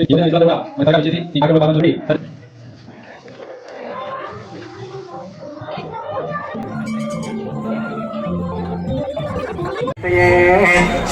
ఏదైనా విషయాలు కూడా మన దగ్గర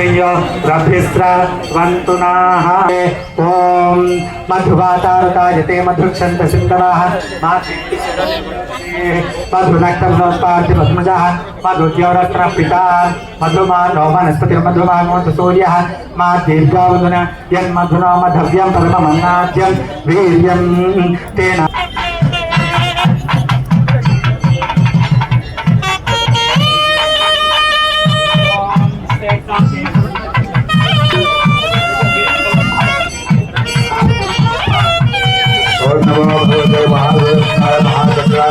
Senyo Rabhistra Vantunaha Om Madhuvatar Kajate Madhukshanta Sindaraha Madhu Madhu Naktam Nospati Madhumajaha Madhu Tiyora Trapita Madhu Mano Vanaspati Madhu Mano Tosuriya Madhu Gavuduna Yan Madhuna Nama Dhavyam Paramamanadyam Viryam Tena Okay. ओम नमो भगवते महादेवाय महाचक्राय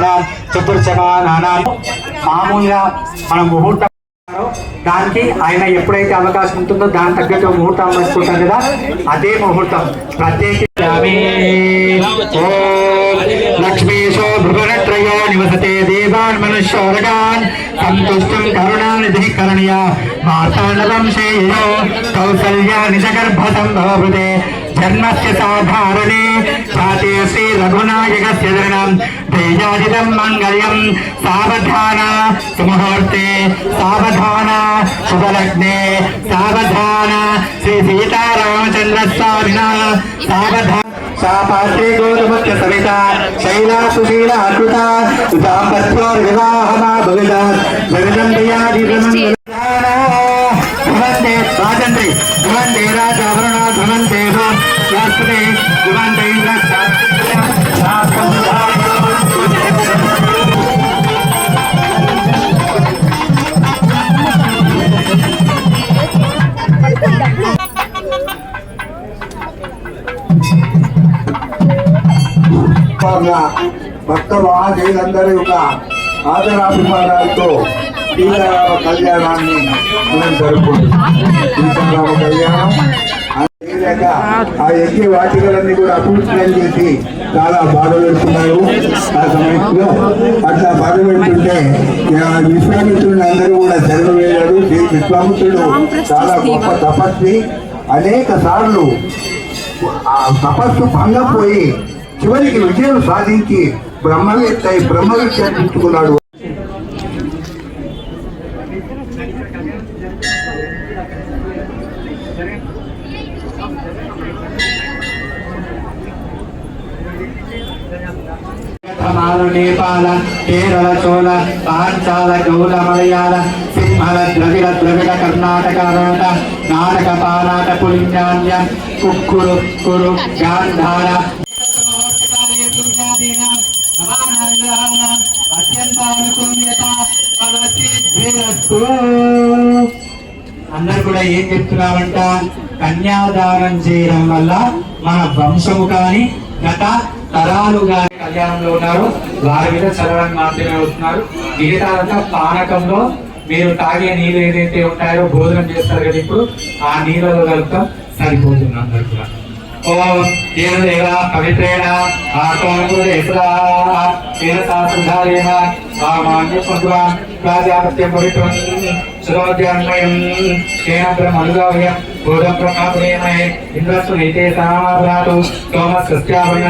విశ్వేశదేవానాం చతుర్చమానానాం మామూలుగా మనం ముహూర్తం దానికి ఆయన ఎప్పుడైతే అవకాశం ఉంటుందో దాని తగ్గట్టు ముహూర్తం పెట్టుకుంటాం కదా. అదే ముహూర్తం. ప్రత్యేకి లక్ష్మీశో భువనత్రయో నివసతే దేవాన్ మనుష్యోరగాన్. సంతుష్టం కరుణానిధి కరణీయ. మార్తాండవం కౌసల్యా నిజగర్భ సంభవృతే జన్మస్య సాధారణే. ప్రాతే శ్రీ రఘునాయకస్య తేజాజితం మంగళం సావధాన సుముహూర్తే సావధాన శుభలగ్నే సావధాన శ్రీ సీతారామచంద్ర స్వామిన సావధాన సాపాత్రే గోధుమత్య సవిత శైలా సుశీల అకృత దాంపత్యోర్వివాహమా భవిత జగదంబయాది భవంతే రాజంత్రి భవంతే రాజావరణ భవంతే శాస్త్రే భవంతే భక్త మహాశైలందరి యొక్క ఆదరాభిమానాలతో సీతారామ కళ్యాణాన్ని మనం జరుపుకుంటున్నాం. సీతారామ కళ్యాణం అదేవిధంగా ఆ ఎన్ని వాటికలన్నీ కూడా అభివృద్ధి చేసి చాలా బాధ పెడుతున్నారు. ఆ సమయంలో అట్లా బాధ పెడుతుంటే ఆ అందరూ కూడా శరణు విశ్వామిత్రుడు చాలా గొప్ప తపస్వి. అనేక సార్లు ఆ తపస్సు భంగపోయి చివరికి విజయం సాధించి బ్రహ్మవేత్త బ్రహ్మవిద్య తీసుకున్నాడు మాలు నేపాల కేరళ చోళ పాంచాల గౌల మలయాళ సింహళ ద్రవిడ ద్రవిడ కర్ణాటక నాట నాటక పారాట పులింగాన్య కుక్కురు కురు గాంధార. అందరు కూడా ఏం చెప్తున్నామంట కన్యాదానం చేయడం వల్ల మన వంశము కానీ గత కానీ కళ్యాణంలో ఉన్నారు. వారి మీద చదవడానికి మాత్రమే వస్తున్నారు. మిగతాదంతా పానకంలో మీరు తాగే నీళ్ళు ఏదైతే ఉంటాయో భోజనం చేస్తారు కదా ఇప్పుడు ఆ నీళ్ళలో కలుపుతాం. సరిపోతుంది అందరు కూడా. ఓం దేవదేవ పవిత్రేణ ఆత్మనుదేశా శాస్త్రధారేణ సామాన్య ప్రాజాపత్యం పవిత్రం సురోద్యాన్వయం కేన బ్రహ్మనుగావ్యం బోధం బ్రహ్మప్రేమయే ఇంద్రస్సు నైతే సామాభ్రాతు సోమ సస్యావరణ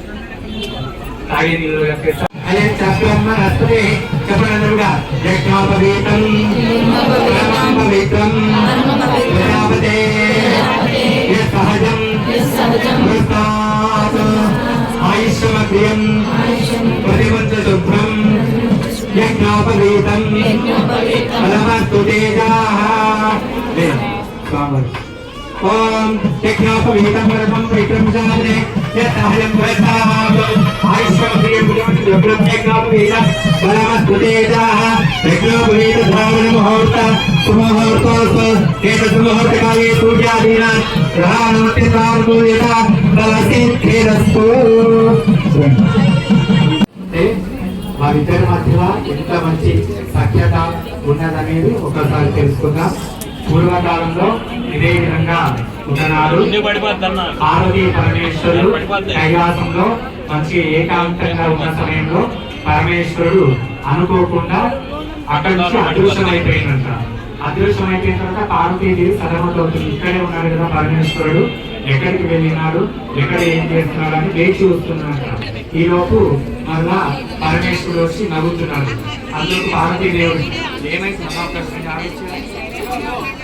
કાર્યનિર્વાહક અને શાસ્ત્રમાં રસ્તે ચપણ દુર્ગા યજ્ઞોપવેતમ બ્રહ્મપવેતમ પ્રજાપતે સહજમ મૃતાત આયુષ્યમગ્રિયમ પરિવર્ત શુભ્રમ યજ્ઞોપવેતમ અલમસ્તુ તેજાહ ઓમ યજ્ઞોપવેતમ પરમ વિક્રમ જાને తేజాః స్వామి ఓం యజ్ఞోపవీతం పరమం పవిత్రం జానే యతహయం వారిద్దరి మధ్యలో ఎంత మంచి సఖ్యత ఉన్నదనేది ఒకసారి తెలుసుకుందాం. పూర్వకాలంలో ఇదే విధంగా ఉన్ననాడు పార్వతీ పరమేశ్వరుడు కైలాసంలో మంచి ఏకాంతంగా ఉన్న సమయంలో పరమేశ్వరుడు అనుకోకుండా అక్కడి నుంచి అదృశ్యం అయిపోయిందంట అదృశ్యం అయిపోయిన తర్వాత పార్వతీదేవి సదమతవుతుంది ఇక్కడే ఉన్నాడు కదా పరమేశ్వరుడు. ఎక్కడికి వెళ్ళినాడు? ఎక్కడ ఏం చేస్తున్నాడు అని వేచి చూస్తున్నాడంట ఈ లోపు మళ్ళా పరమేశ్వరుడు వచ్చి నవ్వుతున్నాడు. అందుకు పార్వతీదేవుడు ఏమైంది? ఆలోచించండి.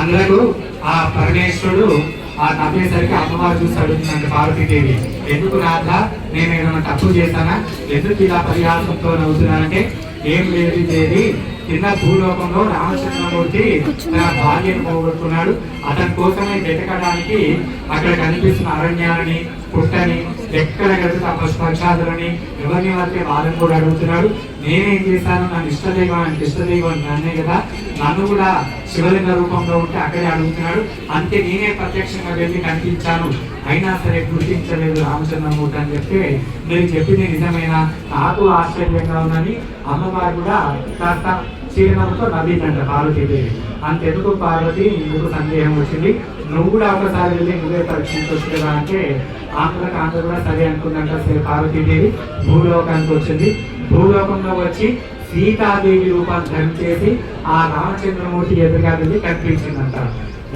అందరూ ఆ పరమేశ్వరుడు ఆ నవ్వేసరికి అమ్మవారు చూసి అడుగుతుందంట పార్వతీదేవి ఎందుకు రాధ? నేను ఏమైనా తప్పు చేశానా? ఎందుకు ఇలా పరిహాసంతో నవ్వుతున్నానంటే? ఏం లేదు దేవి కింద భూలోకంలో రామచంద్రమూర్తి తన భార్యను పోగొట్టుకున్నాడు. అతని కోసమే వెతకడానికి అక్కడ కనిపిస్తున్న అరణ్యాలని పుట్టని ఎక్కడ కలిసి ఆ పశుపక్షాదులని ఎవరిని వస్తే వాళ్ళని కూడా అడుగుతున్నాడు. నేనేం చేశాను? నన్ను ఇష్టదైవం అంటే ఇష్టదైవం నన్నే కదా. నన్ను కూడా శివలింగ రూపంలో ఉంటే అక్కడే అడుగుతున్నాడు. అంతే నేనే ప్రత్యక్షంగా వెళ్ళి కనిపించాను. అయినా సరే గుర్తించలేదు రామచంద్రమూర్తి అని చెప్తే నేను చెప్పింది నిజమైన? నాకు ఆశ్చర్యంగా ఉందని అమ్మవారు కూడా కాస్త చిరునవ్వుతో నవ్విందంట పార్వతీదేవి అంతెందుకు పార్వతి? ఇందుకు సందేహం వచ్చింది. నువ్వు కూడా ఒకసారి వెళ్ళి నువ్వే పరీక్షించవచ్చు కదా అంటే ఆంధ్రకు ఆంధ్ర కూడా సరే అనుకుందంట సరే పార్వతీదేవి భూలోకానికి వచ్చింది. భూలోకంలో వచ్చి సీతాదేవి రూపాన్ని ధరించేసి ఆ రామచంద్రమూర్తి ఎదురుగా వెళ్ళి కనిపించిందంట.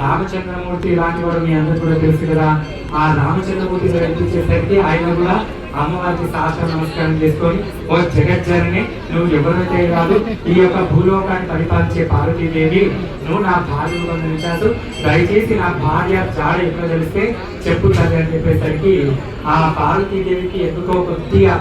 రామచంద్రమూర్తి ఇలాంటి వాడు మీ అందరూ కూడా తెలుసు కదా. ఆ రామచంద్రమూర్తి కనిపించేసరికి ఆయన కూడా అమ్మవారికి శాస్త్ర నమస్కారం చేసుకొని ఓ జగజ్జనని నువ్వు ఎవరైతే కాదు ఈ యొక్క భూలోకాన్ని పరిపాలించే పార్వతీదేవి నువ్వు నా భార్య బంధించాడు దయచేసి నా భార్య జాడ ఎక్కడ తెలిస్తే చెప్పు తల్లి అని చెప్పేసరికి ఆ పార్వతీదేవికి ఎందుకో కొద్దిగా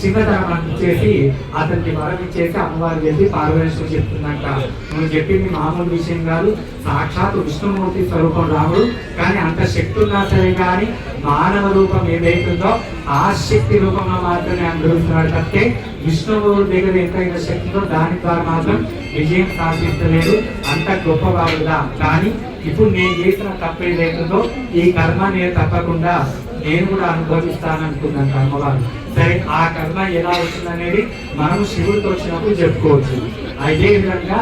చిన్నతనం అనిపించేసి అతనికి వరం ఇచ్చేసి అమ్మవారు వెళ్ళి పార్వతేశ్వరు చెప్తుందంట. నువ్వు చెప్పింది మామూలు విషయం కాదు. సాక్షాత్ విష్ణుమూర్తి స్వరూపం రాముడు. కానీ అంత శక్తి ఉన్నా సరే కానీ మానవ రూపం ఏదైతుందో ఆ శక్తి రూపంలో మాత్రమే అనుభవిస్తున్నాడు తప్పితే విష్ణువు దగ్గర ఎంతైన శక్తితో దాని ద్వారా మాత్రం విజయం సాధించలేదు. అంత గొప్పవాడుగా కానీ ఇప్పుడు నేను చేసిన తప్పు ఏదైతుందో ఈ కర్మ నేను తప్పకుండా నేను కూడా అనుభవిస్తాను అనుకుందంట అమ్మవారు. సరే ఆ కర్మ ఎలా వచ్చిందనేది మనం శివుడికి వచ్చినప్పుడు చెప్పుకోవచ్చు. అదే విధంగా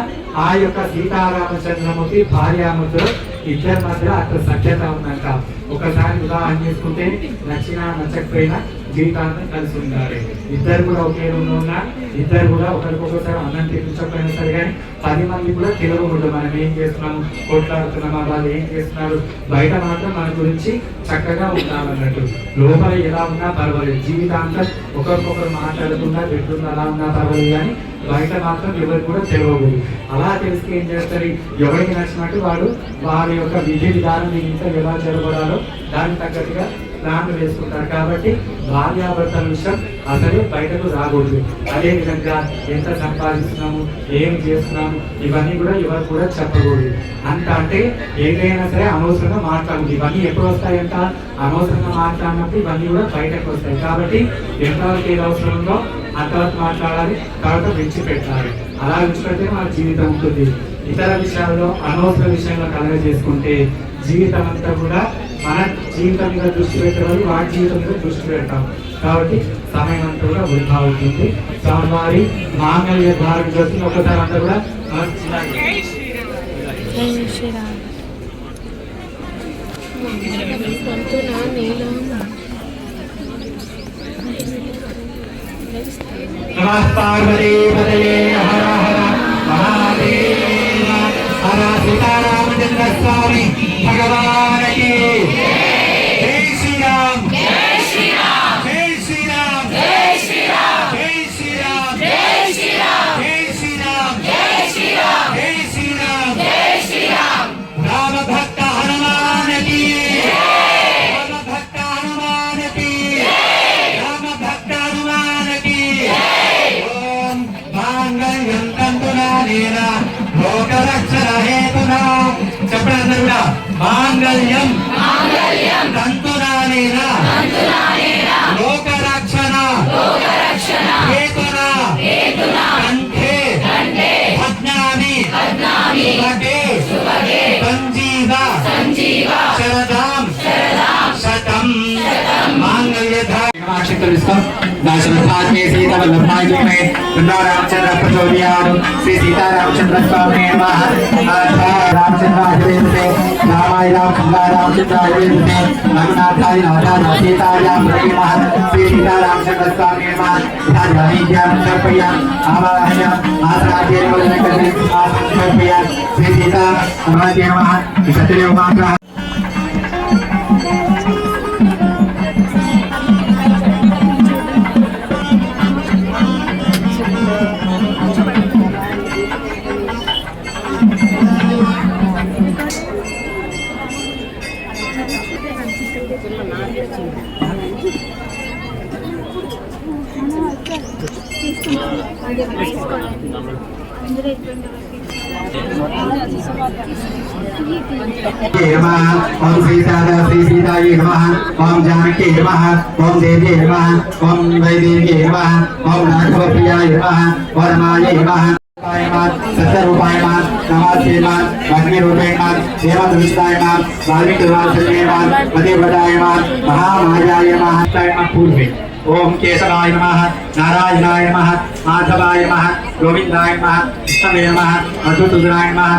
ఆ యొక్క సీతారామచంద్రమూర్తి భార్యామూర్తిలో ఇద్దరి మధ్య అక్కడ సఖ్యత ఉందంట. ఒకసారి వివాహం చేసుకుంటే నచ్చినా నచ్చకపోయినా జీవితాంతం కలిసి ఉండాలి. ఇద్దరు కూడా ఒకే రూమ్లో ఉన్నా ఇద్దరు కూడా ఒకరికొకసారి అన్నం తినిపించకపోయినా సరే కానీ పది మంది కూడా తెలియకూడదు మనం ఏం చేస్తున్నాము? కొట్లాడుతున్నామా? వాళ్ళు ఏం చేస్తున్నారు? బయట మాత్రం మన గురించి చక్కగా ఉండాలన్నట్టు లోపల ఎలా ఉన్నా పర్వాలేదు. జీవితాంతం ఒకరికొకరు మాట్లాడకుండా పెట్టుకున్న అలా ఉన్నా పర్వాలేదు కానీ బయట మాత్రం ఎవరు కూడా తెలియకూడదు అలా తెలిస్తే ఏం చేస్తారు? ఎవరికి నచ్చినట్టు వాడు వారి యొక్క విధి విధానం ఇంకా ఎలా జరగడాలో దానికి తగ్గట్టుగా ప్లాన్లు వేసుకుంటారు. కాబట్టి భార్యాభర్తల విషయం అసలు బయటకు రాకూడదు. అదేవిధంగా ఎంత సంపాదిస్తున్నాము ఏం చేస్తున్నాము ఇవన్నీ కూడా ఎవరు కూడా చెప్పకూడదు. అంత అంటే ఏదైనా సరే అనవసరంగా మాట్లాడదు ఇవన్నీ ఎప్పుడు వస్తాయంట? అనవసరంగా మాట్లాడినప్పుడు ఇవన్నీ కూడా బయటకు వస్తాయి. కాబట్టి ఎంతవరకు ఏది అవసరం ఉందో అంతవరకు మాట్లాడాలి తర్వాత విడిచిపెట్టాలి. అలా విడిచిపెడితే మన జీవితం ఉంటుంది. ఇతర విషయాల్లో అనవసర విషయంలో కలగ చేసుకుంటే జీవితం అంతా కూడా మన జీవితం మీద దృష్టి పెట్టవాలి వాడి జీవితం మీద దృష్టి పెడతాం కాబట్టి సమయం అంతా కూడా వృధా అవుతుంది స్వామివారి మాంగళ్య భారత చేస్తుంది ఒకసారి అంతా కూడా మహాదేవ హర సీతారామచంద్ర స్వామి हर हर महादेव हर सीतारामचंद्र स्वामी भगवान की మాంగళ్యం. తంతురానేన లోకరక్షణ. హేతునా కంఠే. భజ్ఞామి. శుభగే సంజీవ. శరదాం. శతం. మాంగళ్యధారణ నక్షత్రం ఇస్తాం దశరథాత్ మే సీత వల్లభాయ్ జీ మే బృందా రామచంద్ర ప్రచోదయాత్ శ్రీ సీతారామచంద్ర స్వామి నమః ఆధ్యా రామచంద్రాయ వేదతే రామాయ రామచంద్రాయ రామచంద్రాయ వేదతే రఘునాథాయ నాథాయ సీతాయ నమః శ్రీ సీతారామచంద్ర స్వామి నమః ధార్యామి జ్ఞానం సమర్పయ ఆవాహయ ఆసరాధ్యేన వదనకర్మి సమర్పయ శ్రీ సీతా నమః సత్యదేవ మాత్ర నమః ఓం శ్రీసాద శ్రీ సీతాయ నమ. ఓం జానకి నమః. ఓం దేవ్యై నమ. ఓం వైదేవి నమ. ఓం రాఘవప్రియాయ నమ ఓం రమాయ నమః. मान ओम केशवाय नम, नारायणाय नमः, माधवाय नमः, गोविंदाय नमः, कृष्णवे नमः, मधुसूदनाय नमः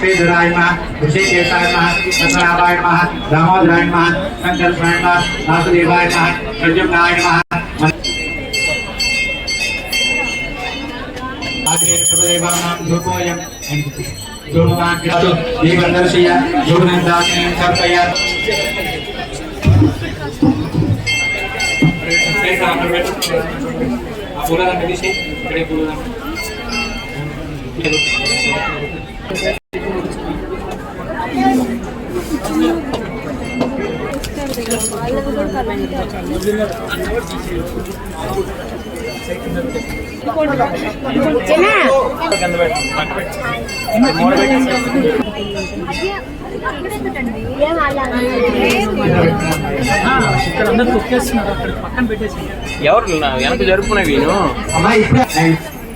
श्रीधराय नमः, ऋषिकेशाय नमः रत्नावाय नमः, दामोदराय नमः शंकराय नमः, वासुदेवाय नमः, प्रद्युम्नाय नमः। ధూమం దాసినం సమర్పయాత్ ఆ పూలదండ తీసి ఇక్కడే పూలదండ ఎవరు నా వెనక జరుపుకునే వీను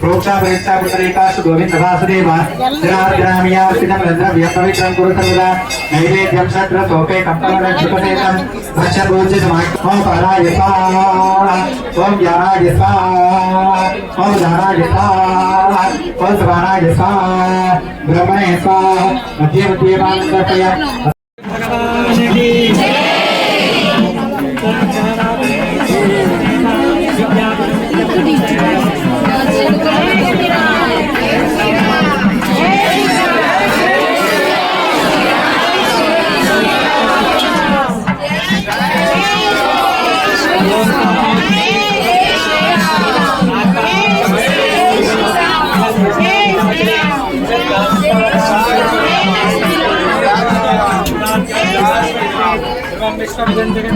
అమ్మా ఇప్పుడు ప్రోక్షా ప్రేక్షా పుత్రేకాసు గోవింద వాసుదేవ శ్రీరామియా స్థితం ద్రవ్య పవిత్రం కురు సర్వదా నైవేద్యం సత్ర తోపే కంపల క్షుపసేతం భక్ష పూజిత ఓం పరాయ స్వాహ ఓం జ్ఞానాయ స్వాహ ఓం జ్ఞానాయ స్వాహ ఓం సమానాయ స్వాహ బ్రహ్మణే స్వాహ మధ్య మధ్య మానసపయ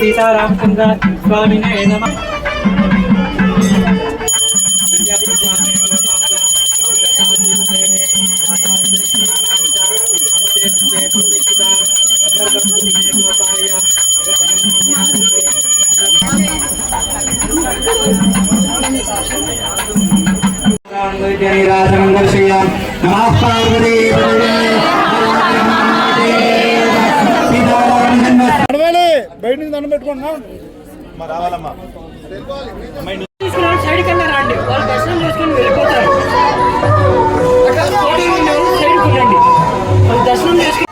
సీతారామచంద్ర స్వామి నమ దర్శయాం నమః పార్వతీ సీతారామచంద్ర బయట నుంచి దండం పెట్టుకుంటున్నా సైడ్ దర్శనం చేసుకుని వెళ్ళిపోతారు. దర్శనం చేసుకుని